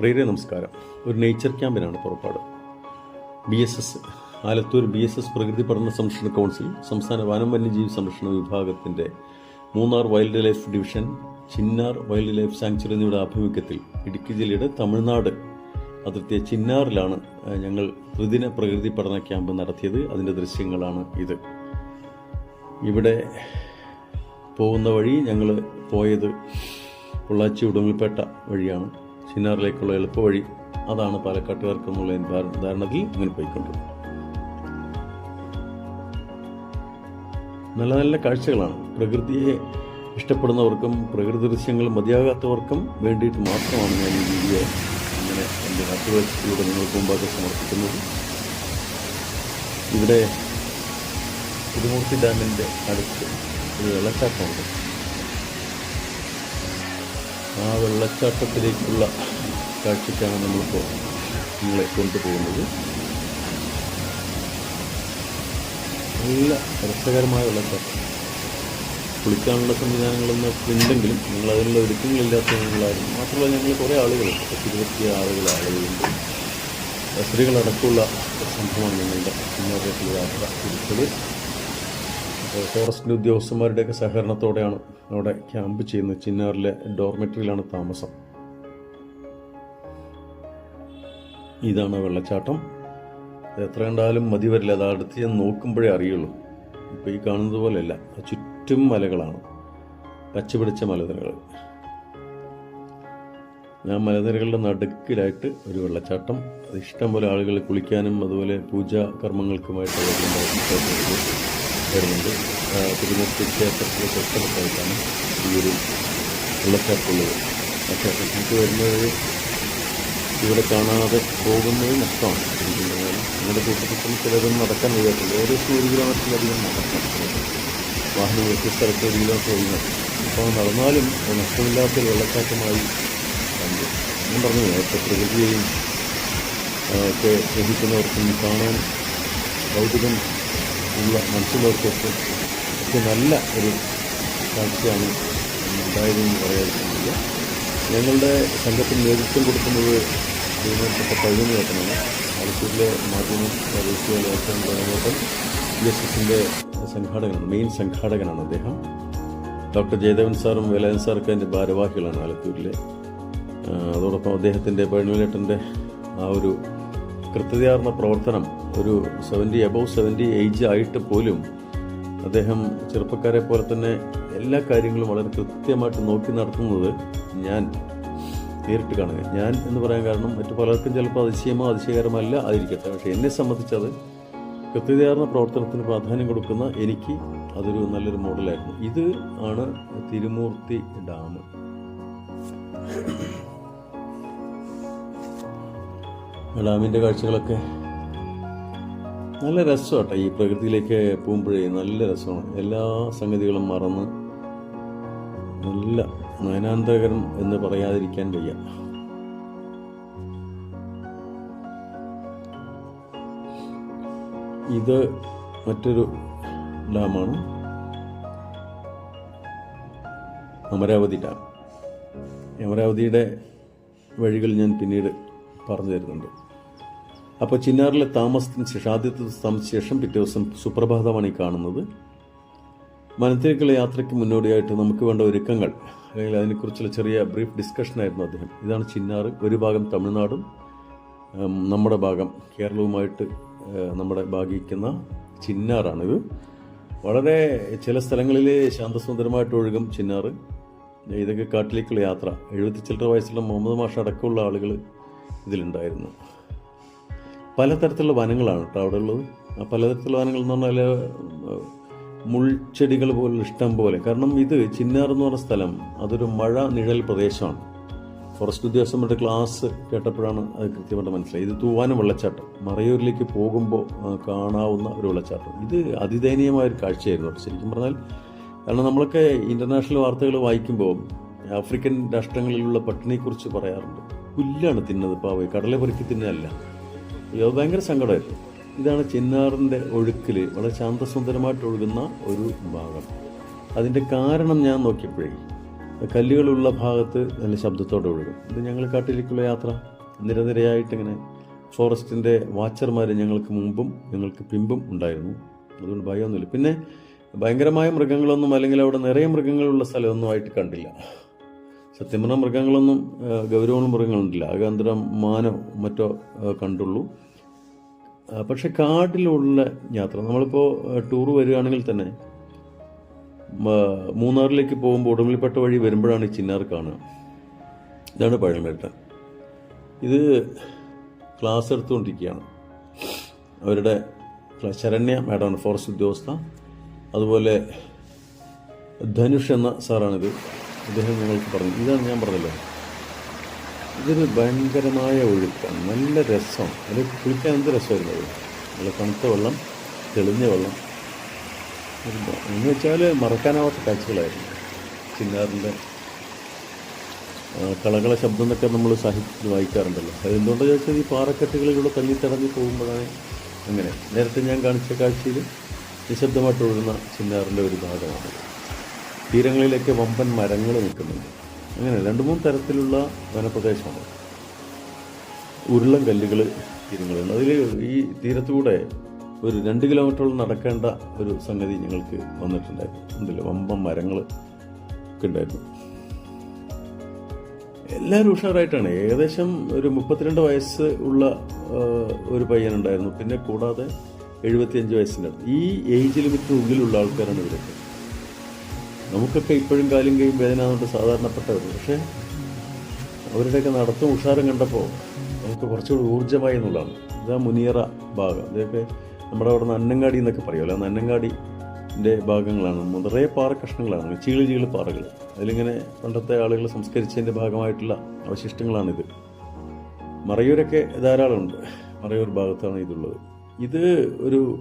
പ്രിയരെ നമസ്കാരം. ഒരു നേച്ചർ ക്യാമ്പിനാണ് പുറപ്പാട്. B S S Alathur B S S പ്രകൃതി പഠന സംരക്ഷണ കൗൺസിൽ സംസ്ഥാന വനം വന്യജീവി സംരക്ഷണ വിഭാഗത്തിന്റെ Munnar wild life division Chinnar wild life sanctuary എന്നിവയുടെ ആഭിമുഖ്യത്തിൽ ഇടുക്കി ജില്ലയുടെ തമിഴ്നാട് അതിർത്തിയ ചിന്നാറിലാണ് ഞങ്ങൾ ത്രിദിന പ്രകൃതി പഠന ക്യാമ്പ് നടത്തിയത്. അതിന്റെ ദൃശ്യങ്ങളാണ് ഇത്. ഇവിടെ പോകുന്ന വഴി ഞങ്ങൾ പോയത് പൊള്ളാച്ചി ഉടുമ്പിൽപ്പേട്ട വഴിയാണ്. ചിന്നാറിലേക്കുള്ള എളുപ്പവഴി അതാണ് പാലക്കാട്ടുകാർക്ക് എന്നുള്ള ധാര- ധാരണത്തിൽ അങ്ങനെ പോയിക്കൊണ്ട്. നല്ല നല്ല കാഴ്ചകളാണ്. പ്രകൃതിയെ ഇഷ്ടപ്പെടുന്നവർക്കും പ്രകൃതി ദൃശ്യങ്ങൾ മതിയാകാത്തവർക്കും വേണ്ടിയിട്ട് മാത്രമാണ് ഞാൻ ഈ വീഡിയോ അങ്ങനെ എന്റെ നാട്ടുകാഴ്ചയിലൂടെ നിങ്ങൾക്ക് മുമ്പാകെ സമർപ്പിക്കുന്നത്. ഇവിടെ തിരുമൂർത്തി ഡാമിന്റെ അടുത്ത് ഒരു വെള്ളച്ചാട്ടമുണ്ട് ആ വെള്ളച്ചാട്ടത്തിലേക്കുള്ള കാഴ്ചയ്ക്കാണ് നമ്മളിപ്പോൾ നിങ്ങളെ കൊണ്ടുപോകുന്നത്. നല്ല രസകരമായ വെള്ളച്ചാട്ടം. കുളിക്കാനുള്ള സംവിധാനങ്ങളൊന്നും ഉണ്ടെങ്കിലും നിങ്ങൾ അതിനുള്ള ഒരുക്കങ്ങളില്ലാത്തവങ്ങളാരും മാത്രമല്ല ഞങ്ങൾ കുറേ ആളുകൾ പത്ത് ഇരുപത്തി ആളുകൾ ആളുകളുണ്ട്. സ്ത്രീകളടക്കമുള്ള സംഭവമാണ് ഞങ്ങളുടെ മുന്നോട്ടേക്കുള്ള യാത്ര തിരിച്ചത്. ഫോറസ്റ്റിന്റെ ഉദ്യോഗസ്ഥന്മാരുടെയൊക്കെ സഹകരണത്തോടെയാണ് അവിടെ ക്യാമ്പ് ചെയ്യുന്നത്. ചിന്നാറിലെ ഡോർമെറ്ററിയിലാണ് താമസം. ഇതാണ് വെള്ളച്ചാട്ടം. എത്ര കണ്ടാലും മതി വരില്ല. അത് അടുത്ത് ഞാൻ നോക്കുമ്പോഴേ അറിയുള്ളൂ. ഇപ്പോൾ ഈ കാണുന്നത് പോലെയല്ല. ചുറ്റും മലകളാണ്. പച്ചപിടിച്ച മലനിരകൾ. ഞാൻ മലനിരകളുടെ നടുക്കിലായിട്ട് ഒരു വെള്ളച്ചാട്ടം. അത് ഇഷ്ടം പോലെ ആളുകൾ കുളിക്കാനും അതുപോലെ പൂജാ കർമ്മങ്ങൾക്കുമായിട്ട് വരുന്നുണ്ട്. തിരുമൂർത്തി ക്ഷേത്രത്തിലെ തൊട്ടടുത്തായിട്ടാണ് ഈ ഒരു വെള്ളച്ചാട്ടമുള്ളത്. ആ ക്ഷേത്രത്തിലേക്ക് വരുന്നത് ഇവിടെ കാണാതെ പോകുന്നത് നഷ്ടമാണ്. പറഞ്ഞാൽ നമ്മുടെ കൂട്ടത്തിൽ ചിലതൊന്നും നടക്കാൻ കഴിയാത്തില്ല ഏകദേശം ഒരു കിലോമീറ്ററിലധികം നടക്കാം വാഹനം വ്യത്യസ്ത സ്ഥലത്ത് ഒരു കിലോമീറ്റർ ഒഴിഞ്ഞു അപ്പോൾ നടന്നാലും നഷ്ടമില്ലാത്തൊരു വെള്ളച്ചാട്ടമായി കണ്ടു. ഞാൻ പറഞ്ഞു നേരത്തെ പ്രകൃതിയെയും ഒക്കെ ശ്രദ്ധിക്കുന്നവർക്കും കാണാൻ കൗതുകം ഉള്ള മനസ്സിലുള്ളവർക്കൊക്കെ ഒക്കെ നല്ല ഒരു കാഴ്ചയാണ് ഉണ്ടായതെന്ന് പറയാതിരിക്കുന്നില്ല ഞങ്ങളുടെ സംഘത്തിന് നേതൃത്വം കൊടുക്കുന്നത് ബഹുമാനപ്പെട്ട പഴുതി ഏട്ടനാണ്. ആലത്തൂരിലെ മാധ്യമം ദേശീയ ഏറ്റവും പഴുവേട്ടൻ ബി എസ് എസിന്റെ സംഘാടകനാണ് മെയിൻ സംഘാടകനാണ് അദ്ദേഹം. ഡോക്ടർ ജയദേവൻ സാറും വേലായൻ സാറൊക്കെ എന്റെ ഭാരവാഹികളാണ് ആലത്തൂരിലെ. അതോടൊപ്പം അദ്ദേഹത്തിന്റെ പഴനിവേലേട്ടന്റെ ആ ഒരു കൃത്യതയാർന്ന പ്രവർത്തനം ഒരു സെവന്റി അബവ് സെവന്റി ഏജ് ആയിട്ട് പോലും അദ്ദേഹം ചെറുപ്പക്കാരെ പോലെ തന്നെ എല്ലാ കാര്യങ്ങളും വളരെ കൃത്യമായിട്ട് നോക്കി നടത്തുന്നത് ഞാൻ നേരിട്ട് കാണുക ഞാൻ എന്ന് പറയാൻ കാരണം മറ്റു പലർക്കും ചിലപ്പോൾ അതിശയമോ അതിശയകരമല്ല ആയിരിക്കട്ടെ. പക്ഷേ എന്നെ സംബന്ധിച്ചത് കൃത്യതയാർന്ന പ്രവർത്തനത്തിന് പ്രാധാന്യം കൊടുക്കുന്ന എനിക്ക് അതൊരു നല്ലൊരു മോഡലായിരുന്നു ഇത് ആണ് തിരുമൂർത്തി ഡാം. ഡാമിന്റെ കാഴ്ചകളൊക്കെ നല്ല രസമാട്ടോ ഈ പ്രകൃതിയിലേക്ക് പോകുമ്പോഴേ. നല്ല രസമാണ്. എല്ലാ സംഗതികളും മറന്ന് നല്ല നയനാന്തകരം എന്ന് പറയാതിരിക്കാൻ വയ്യ. ഇത് മറ്റൊരു ഡാമാണ്. അമരാവതി ഡാം. അമരാവതിയുടെ വഴികൾ ഞാൻ പിന്നീട് പറഞ്ഞു തരുന്നുണ്ട്. അപ്പോൾ ചിന്നാറിലെ താമസത്തിന് ശേഷം ആദ്യത്തെ താമസിച്ച ശേഷം പിറ്റേ ദിവസം സുപ്രഭാതമാണ് ഈ കാണുന്നത്. മനത്തിലേക്കുള്ള യാത്രയ്ക്ക് മുന്നോടിയായിട്ട് നമുക്ക് വേണ്ട ഒരുക്കങ്ങൾ അല്ലെങ്കിൽ അതിനെക്കുറിച്ചുള്ള ചെറിയ ബ്രീഫ് ഡിസ്കഷൻ ആയിരുന്നു അദ്ദേഹം. ഇതാണ് ചിന്നാറ് ഒരു ഭാഗം തമിഴ്നാടും നമ്മുടെ ഭാഗം കേരളവുമായിട്ട് നമ്മുടെ ഭാഗിക്കുന്ന ചിന്നാറാണിത് വളരെ ചില സ്ഥലങ്ങളിൽ ശാന്തസുന്ദരമായിട്ട് ഒഴുകും ചിന്നാറ് ഇതൊക്കെ കാട്ടിലേക്കുള്ള യാത്ര. എഴുപത്തി ചില്ലറ വയസ്സുള്ള മുഹമ്മദ് മാഷ അടക്കമുള്ള ആളുകൾ ഇതിലുണ്ടായിരുന്നു. പലതരത്തിലുള്ള വനങ്ങളാണ് കേട്ടോ അവിടെ ഉള്ളത്. ആ പലതരത്തിലുള്ള വനങ്ങൾ എന്ന് പറഞ്ഞാൽ മുൾച്ചെടികൾ പോലെ ഇഷ്ടം പോലെ. കാരണം ഇത് ചിന്നാർ എന്ന് പറഞ്ഞ സ്ഥലം അതൊരു മഴ നിഴൽ പ്രദേശമാണ്. ഫോറസ്റ്റ് ഉദ്യോഗസ്ഥന്മാരുടെ ക്ലാസ് കേട്ടപ്പോഴാണ് അത് കൃത്യമായിട്ട് മനസ്സിലായി ഇത് തൂവാനം വെള്ളച്ചാട്ടം. മറയൂരിലേക്ക് പോകുമ്പോൾ കാണാവുന്ന ഒരു വെള്ളച്ചാട്ടം. ഇത് അതിദയനീയമായ ഒരു കാഴ്ചയായിരുന്നു ശരിക്കും പറഞ്ഞാൽ കാരണം നമ്മളൊക്കെ ഇന്റർനാഷണൽ വാർത്തകൾ വായിക്കുമ്പോൾ ആഫ്രിക്കൻ രാഷ്ട്രങ്ങളിലുള്ള പട്ടിണിയെക്കുറിച്ച് പറയാറുണ്ട്. പുല്ലാണ് തിന്നത് പാവ. കടല പൊറുക്കി തിന്നല്ല അയ്യോ ഭയങ്കര സങ്കടമായിരുന്നു. ഇതാണ് ചിന്നാറിന്റെ ഒഴുക്കിൽ വളരെ ശാന്തസുന്ദരമായിട്ട് ഒഴുകുന്ന ഒരു ഭാഗം. അതിന്റെ കാരണം ഞാൻ നോക്കിയപ്പോഴേ കല്ലുകളുള്ള ഭാഗത്ത് നല്ല ശബ്ദത്തോടെ ഒഴുകും. ഇത് ഞങ്ങൾ കാട്ടിലേക്കുള്ള യാത്ര. നിരനിരയായിട്ടിങ്ങനെ ഫോറസ്റ്റിന്റെ വാച്ചർമാർ ഞങ്ങൾക്ക് മുമ്പും ഞങ്ങൾക്ക് പിമ്പും ഉണ്ടായിരുന്നു. അതുകൊണ്ട് ഭയമൊന്നുമില്ല. പിന്നെ ഭയങ്കരമായ മൃഗങ്ങളൊന്നും അല്ലെങ്കിൽ അവിടെ നിറയെ മൃഗങ്ങളുള്ള സ്ഥലമൊന്നും ആയിട്ട് കണ്ടില്ല. സത്യം പറഞ്ഞാൽ മൃഗങ്ങളൊന്നും ഗൗരവമുള്ള മൃഗങ്ങളുണ്ടില്ല. ആകെ അന്തരം മാനോ മറ്റോ കണ്ടുള്ളൂ. പക്ഷെ കാട്ടിലുള്ള യാത്ര നമ്മളിപ്പോൾ ടൂർ വരികയാണെങ്കിൽ തന്നെ മൂന്നാറിലേക്ക് പോകുമ്പോൾ ഉടുമ്പലിപ്പെട്ട വഴി വരുമ്പോഴാണ് ഈ ചിന്നാർ കാണുക. ഇതാണ് പഴമേട്ട ഇത് ക്ലാസ് എടുത്തുകൊണ്ടിരിക്കുകയാണ്. അവരുടെ ശരണ്യ മാഡമാണ് ഫോറസ്റ്റ് ഉദ്യോഗസ്ഥ. അതുപോലെ ധനുഷ് എന്ന സാറാണിത്. അദ്ദേഹം ഞങ്ങൾക്ക് പറഞ്ഞു. ഇതാണ് ഞാൻ പറഞ്ഞല്ലോ. ഇതൊരു ഭയങ്കരമായ ഒഴുക്കാണ്. നല്ല രസം. അത് കുളിക്കാൻ എന്ത് രസമായിരുന്നു അത്? നല്ല തണുത്ത വെള്ളം തെളിഞ്ഞ വെള്ളം. എന്ന് വെച്ചാൽ മറക്കാനാവാത്ത കാഴ്ചകളായിരുന്നു. ചിന്നാറിന്റെ കളകള ശബ്ദം എന്നൊക്കെ നമ്മൾ സാഹിത്യത്തിൽ വായിക്കാറുണ്ടല്ലോ. അത് എന്തുകൊണ്ടെന്ന് ചോദിച്ചാൽ ഈ പാറക്കെട്ടുകളിലൂടെ തള്ളിത്തടഞ്ഞ് പോകുമ്പോഴാണ്. അങ്ങനെ. നേരത്തെ ഞാൻ കാണിച്ച കാഴ്ചയിൽ നിശബ്ദമായിട്ട് ഒഴുകുന്ന ചിന്നാറിന്റെ ഒരു ഭാഗമാണ്. തീരങ്ങളിലൊക്കെ വമ്പൻ മരങ്ങൾ നിൽക്കുന്നുണ്ട്. അങ്ങനെ രണ്ട് മൂന്ന് തരത്തിലുള്ള വനപ്രദേശമാണ്. ഉരുളൻ കല്ലുകൾ തീരങ്ങളുണ്ട്. അതിൽ ഈ തീരത്തുകൂടെ ഒരു രണ്ട് കിലോമീറ്ററോളം നടക്കേണ്ട ഒരു സംഗതി ഞങ്ങൾക്ക് വന്നിട്ടുണ്ടായിരുന്നു. ഉണ്ടല്ലോ വമ്പൻ മരങ്ങൾ ഒക്കെ ഉണ്ടായിരുന്നു. എല്ലാവരും ഉഷാറായിട്ടാണ്. ഏകദേശം ഒരു മുപ്പത്തിരണ്ട് വയസ്സ് ഉള്ള ഒരു പയ്യനുണ്ടായിരുന്നു. പിന്നെ കൂടാതെ എഴുപത്തിയഞ്ച് വയസ്സിന്റെ. ഈ ഏജ് ലിമിറ്റിനുള്ളിലുള്ള ആൾക്കാരാണ് ഇവരൊക്കെ. നമുക്കൊക്കെ ഇപ്പോഴും കാലും കൈയും വേദന കൊണ്ട് സാധാരണപ്പെട്ടവർ പക്ഷേ അവരുടെയൊക്കെ നടത്തും ഉഷാരം കണ്ടപ്പോൾ നമുക്ക് കുറച്ചുകൂടി ഊർജമായി എന്നുള്ളതാണ്. ഇതാ മുനിയറ ഭാഗം. ഇതൊക്കെ നമ്മുടെ അവിടെ നിന്ന് അന്നങ്ങാടി എന്നൊക്കെ പറയുമല്ലോ അന്നങ്ങാടിന്റെ ഭാഗങ്ങളാണ്. നിറയെ പാറക്കഷ്ണങ്ങളാണ് ചീളി ചീളി പാറകൾ. അതിലിങ്ങനെ പണ്ടത്തെ ആളുകൾ സംസ്കരിച്ചതിന്റെ ഭാഗമായിട്ടുള്ള അവശിഷ്ടങ്ങളാണിത്. മറയൂരൊക്കെ ധാരാളമുണ്ട്. മറയൂർ ഭാഗത്താണ് ഇതുള്ളത്. ഇത് ഒരു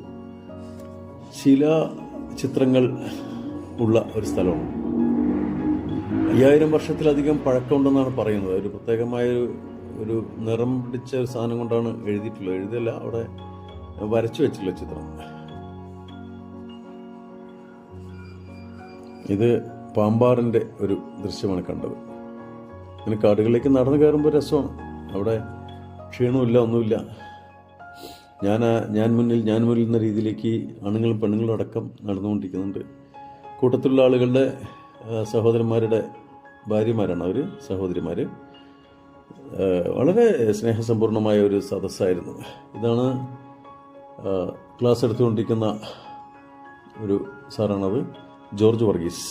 ശില ചിത്രങ്ങൾ ഉള്ള ഒരു സ്ഥലമാണ്. അയ്യായിരം വർഷത്തിലധികം പഴക്കമുണ്ടെന്നാണ് പറയുന്നത്. ഒരു പ്രത്യേകമായ ഒരു നിറം പിടിച്ച ഒരു സാധനം കൊണ്ടാണ് എഴുതിയിട്ടുള്ളത്. എഴുതിയല്ല അവിടെ വരച്ചു വെച്ചിട്ടുള്ള ചിത്രം. ഇത് പാമ്പാറിന്റെ ഒരു ദൃശ്യമാണ് കണ്ടത്. അങ്ങനെ കാടുകളിലേക്ക് നടന്നു കയറുമ്പോൾ രസമാണ്. അവിടെ ക്ഷീണമില്ല ഒന്നുമില്ല. ഞാൻ ഞാൻ മുന്നിൽ ഞാൻ മുന്നിൽ എന്ന രീതിയിലേക്ക് ആണുങ്ങളും പെണ്ണുങ്ങളും അടക്കം നടന്നുകൊണ്ടിരിക്കുന്നുണ്ട്. കൂട്ടത്തിലുള്ള ആളുകളുടെ സഹോദരന്മാരുടെ ഭാര്യമാരാണ് അവർ സഹോദരിമാർ വളരെ സ്നേഹസമ്പൂർണമായ ഒരു സദസ്സായിരുന്നു. ഇതാണ് ക്ലാസ് എടുത്തുകൊണ്ടിരിക്കുന്ന ഒരു സാറാണത് ജോർജ് വർഗീസ്.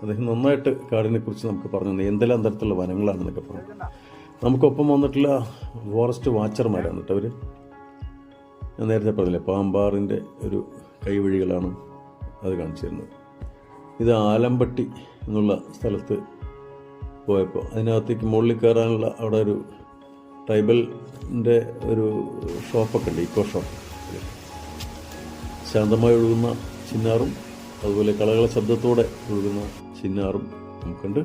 അദ്ദേഹം നന്നായിട്ട് കാടിനെ കുറിച്ച് നമുക്ക് പറഞ്ഞു എന്തെല്ലാം തരത്തിലുള്ള വനങ്ങളാണെന്നൊക്കെ പറഞ്ഞു നമുക്കൊപ്പം വന്നിട്ടുള്ള ഫോറസ്റ്റ് വാച്ചർമാരാണ് കേട്ടോ അവർ ഞാൻ നേരത്തെ പറഞ്ഞില്ലേ പാമ്പാറിന്റെ ഒരു കൈവഴികളാണ് അത് കാണിച്ചു തരുന്നത് ഇത് ആലമ്പട്ടി എന്നുള്ള സ്ഥലത്ത് പോയപ്പോൾ അതിനകത്തേക്ക് മുകളിൽ കയറാനുള്ള അവിടെ ഒരു ട്രൈബലിന്റെ ഒരു ഷോപ്പൊക്കെ ഉണ്ട് ഇക്കോ ഷോപ്പ്. ശാന്തമായി ഒഴുകുന്ന ചിന്നാറും അതുപോലെ കളകള ശബ്ദത്തോടെ ഒഴുകുന്ന ചിന്നാറും നമുക്കുണ്ട്.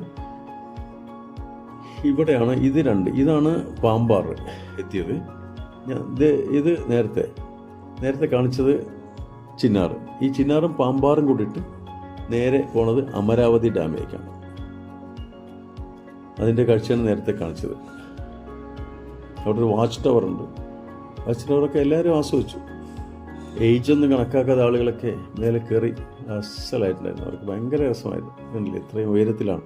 ഇവിടെയാണ് ഇത് രണ്ട്. ഇതാണ് പാമ്പാർ എത്തിയത്. ഞാൻ ഇത് ഇത് നേരത്തെ നേരത്തെ കാണിച്ചത് ചിന്നാറ്. ഈ ചിന്നാറും പാമ്പാറും കൂടിയിട്ട് നേരെ പോണത് അമരാവതി ഡാമിലേക്കാണ്. അതിന്റെ കാഴ്ചയാണ് നേരത്തെ കാണിച്ചത്. അവിടെ ഒരു വാച്ച് ടവർ ഉണ്ട്. വാച്ച് ടവറൊക്കെ എല്ലാവരും ആസ്വദിച്ചു. ഏജ് ഒന്നും കണക്കാക്കാത്ത ആളുകളൊക്കെ മേലെ കയറി അസലായിട്ടുണ്ടായിരുന്നു. അവർക്ക് ഭയങ്കര രസമായിരുന്നു. കണ്ടില്ലേ? ഇത്രയും ഉയരത്തിലാണ്.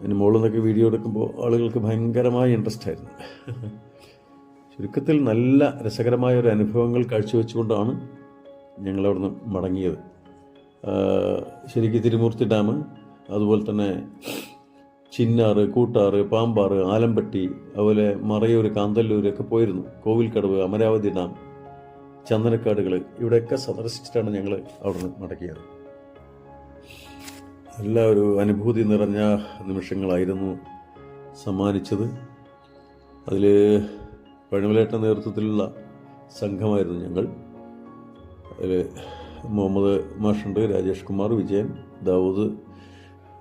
അതിന് മുകളിൽ നിന്നൊക്കെ വീഡിയോ എടുക്കുമ്പോൾ ആളുകൾക്ക് ഭയങ്കരമായ ഇൻട്രസ്റ്റ് ആയിരുന്നു. ചുരുക്കത്തിൽ നല്ല രസകരമായ ഒരു അനുഭവങ്ങൾ കാഴ്ചവെച്ചുകൊണ്ടാണ് ഞങ്ങളവിടുന്ന് മടങ്ങിയത്. ശരിക്കും തിരുമൂർത്തി ഡാം അതുപോലെ തന്നെ ചിന്നാറ് കൂട്ടാറ് പാമ്പാറ് ആലമ്പട്ടി അതുപോലെ മറയൂർ കാന്തല്ലൂരൊക്കെ പോയിരുന്നു. കോവിൽക്കടവ് അമരാവതി ഡാം ചന്ദനക്കാടുകൾ ഇവിടെയൊക്കെ സന്ദർശിച്ചിട്ടാണ് ഞങ്ങൾ അവിടുന്ന് മടക്കിയത് നല്ല ഒരു അനുഭൂതി നിറഞ്ഞ നിമിഷങ്ങളായിരുന്നു സമ്മാനിച്ചത്. അതിൽ പഴമലേട്ട നേതൃത്വത്തിലുള്ള സംഘമായിരുന്നു ഞങ്ങൾ. അതിൽ മുഹമ്മദ് മാഷുണ്ട് രാജേഷ് കുമാർ വിജയൻ ദാവൂദ്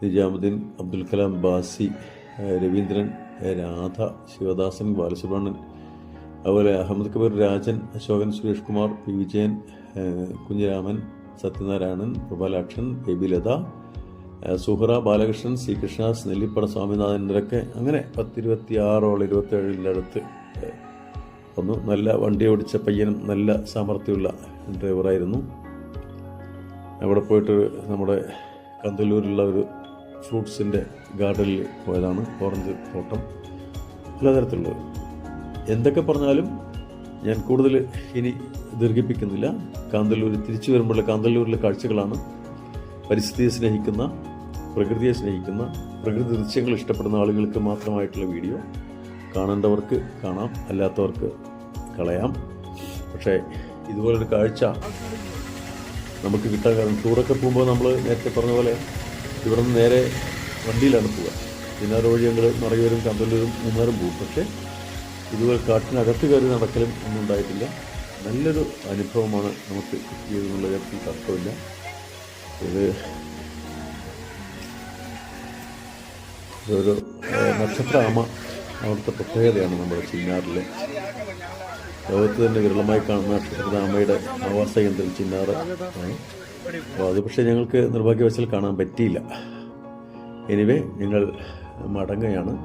നിജാമുദ്ദീൻ അബ്ദുൽ കലാം ബാസി രവീന്ദ്രൻ രാധ ശിവദാസൻ ബാലസുബ്രഹ്മണ്യൻ അതുപോലെ Ahmed Kabir Rajan Ashokan Suresh Kumar P Vijayan Kunhiraman Sathyanarayanan Gopalakshan Baby Latha Suhara Balakrishnan C Krishnadas Nellippada Swaminathan ഇവരൊക്കെ അങ്ങനെ പത്തിരുപത്തി ആറോളം ഇരുപത്തേഴിന്റെ അടുത്ത് വന്നു. നല്ല വണ്ടി ഓടിച്ച പയ്യനും നല്ല സാമർഥ്യമുള്ള ഡ്രൈവറായിരുന്നു. അവിടെ പോയിട്ട് നമ്മുടെ കന്തല്ലൂരിലുള്ള ഒരു ഫ്രൂട്ട്സിന്റെ ഗാർഡനിൽ പോയതാണ് ഓറഞ്ച് തോട്ടം. പലതരത്തിലുള്ളത് എന്തൊക്കെ പറഞ്ഞാലും ഞാൻ കൂടുതൽ ഇനി ദീർഘിപ്പിക്കുന്നില്ല. കാന്തല്ലൂർ തിരിച്ചു വരുമ്പോഴുള്ള കാന്തല്ലൂരിലെ കാഴ്ചകളാണ്. പരിസ്ഥിതിയെ സ്നേഹിക്കുന്ന പ്രകൃതിയെ സ്നേഹിക്കുന്ന പ്രകൃതി ദൃശ്യങ്ങൾ ഇഷ്ടപ്പെടുന്ന ആളുകൾക്ക് മാത്രമായിട്ടുള്ള വീഡിയോ കാണേണ്ടവർക്ക് കാണാം അല്ലാത്തവർക്ക് കളയാം. പക്ഷേ ഇതുപോലൊരു കാഴ്ച നമുക്ക് കിട്ടാൻ കാരണം ടൂറൊക്കെ പോകുമ്പോൾ നമ്മൾ നേരത്തെ പറഞ്ഞ പോലെ ഇവിടെ നിന്ന് നേരെ വണ്ടിയിലാണ് പോവുക. പിന്നാറ് വഴി ഞങ്ങൾ മറയൂരും കമ്പല്ലൂരും മൂന്നാറും പോകും. പക്ഷേ ഇതുപോലെ കാട്ടിനകത്ത് കയറി നടക്കലും ഒന്നും ഉണ്ടായിട്ടില്ല. നല്ലൊരു അനുഭവമാണ് നമുക്ക് കിട്ടിയതെന്നുള്ള കാര്യത്തിൽ തർക്കമില്ല. ഇത് ഏഹ്, നക്ഷത്രാമ അവിടുത്തെ പ്രത്യേകതയാണ് നമ്മുടെ ചിന്നാറിലെ ലോകത്ത് തന്നെ വിരളമായി കാണുന്ന അമ്മയുടെ ആവാസ കേന്ദ്രം ചിന്നാറ് ആണ് അപ്പോൾ അത് പക്ഷേ ഞങ്ങൾക്ക് നിർഭാഗ്യവശാൽ കാണാൻ പറ്റിയില്ല. എനിവേ ഞങ്ങൾ മടങ്ങുകയാണ്.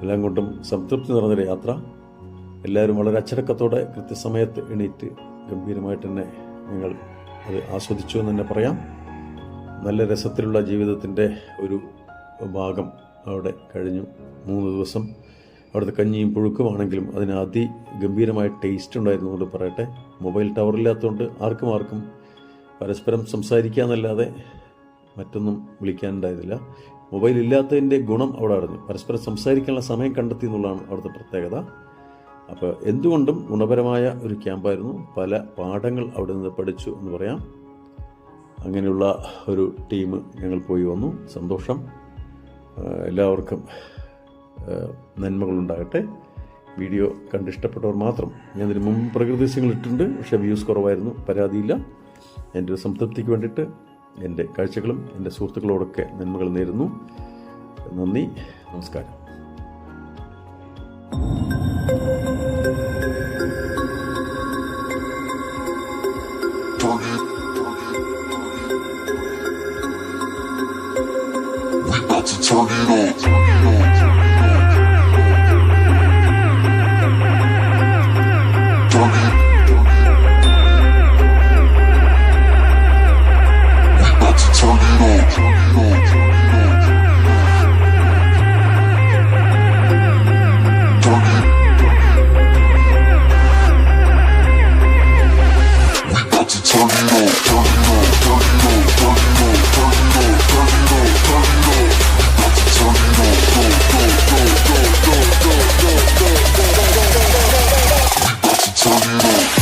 എല്ലാം കൊണ്ടും സംതൃപ്തി നിറഞ്ഞൊരു യാത്ര. എല്ലാവരും വളരെ അച്ചടക്കത്തോടെ കൃത്യസമയത്ത് എണീറ്റ് ഗംഭീരമായിട്ട് തന്നെ ഞങ്ങൾ അത് ആസ്വദിച്ചു എന്ന് തന്നെ പറയാം. നല്ല രസത്തിലുള്ള ജീവിതത്തിന്റെ ഒരു ഭാഗം അവിടെ കഴിഞ്ഞു. മൂന്ന് ദിവസം അവിടുത്തെ കഞ്ഞിയും പുഴുക്കുമാണെങ്കിലും അതിന് അതിഗംഭീരമായ ടേസ്റ്റ് ഉണ്ടായിരുന്നു കൊണ്ട് പറയട്ടെ. മൊബൈൽ ടവർ ഇല്ലാത്തതുകൊണ്ട് ആർക്കും ആർക്കും പരസ്പരം സംസാരിക്കാന്നല്ലാതെ മറ്റൊന്നും വിളിക്കാനുണ്ടായതില്ല. മൊബൈൽ ഇല്ലാത്തതിന്റെ ഗുണം അവിടെ അറിഞ്ഞു. പരസ്പരം സംസാരിക്കാനുള്ള സമയം കണ്ടെത്തി എന്നുള്ളതാണ് അവിടുത്തെ പ്രത്യേകത. അപ്പോൾ എന്തുകൊണ്ടും ഗുണപരമായ ഒരു ക്യാമ്പായിരുന്നു പല പാഠങ്ങൾ അവിടെ നിന്ന് പഠിച്ചു എന്ന് പറയാം. അങ്ങനെയുള്ള ഒരു ടീം ഞങ്ങൾ പോയി വന്നു. സന്തോഷം. എല്ലാവർക്കും നന്മകളുണ്ടാകട്ടെ. വീഡിയോ കണ്ടിഷ്ടപ്പെട്ടവർ മാത്രം. ഞാൻ ഇതിന് മുമ്പ് പ്രകൃതി ദൃശ്യങ്ങൾ ഇട്ടിട്ടുണ്ട് പക്ഷേ വ്യൂസ് കുറവായിരുന്നു പരാതിയില്ല. എന്റെ ഒരു സംതൃപ്തിക്ക് വേണ്ടിയിട്ട് എന്റെ കാഴ്ചകളും എന്റെ സുഹൃത്തുക്കളോടൊക്കെ നന്മകൾ നേരുന്നു. നന്ദി നമസ്കാരം. Turn it on. Amen.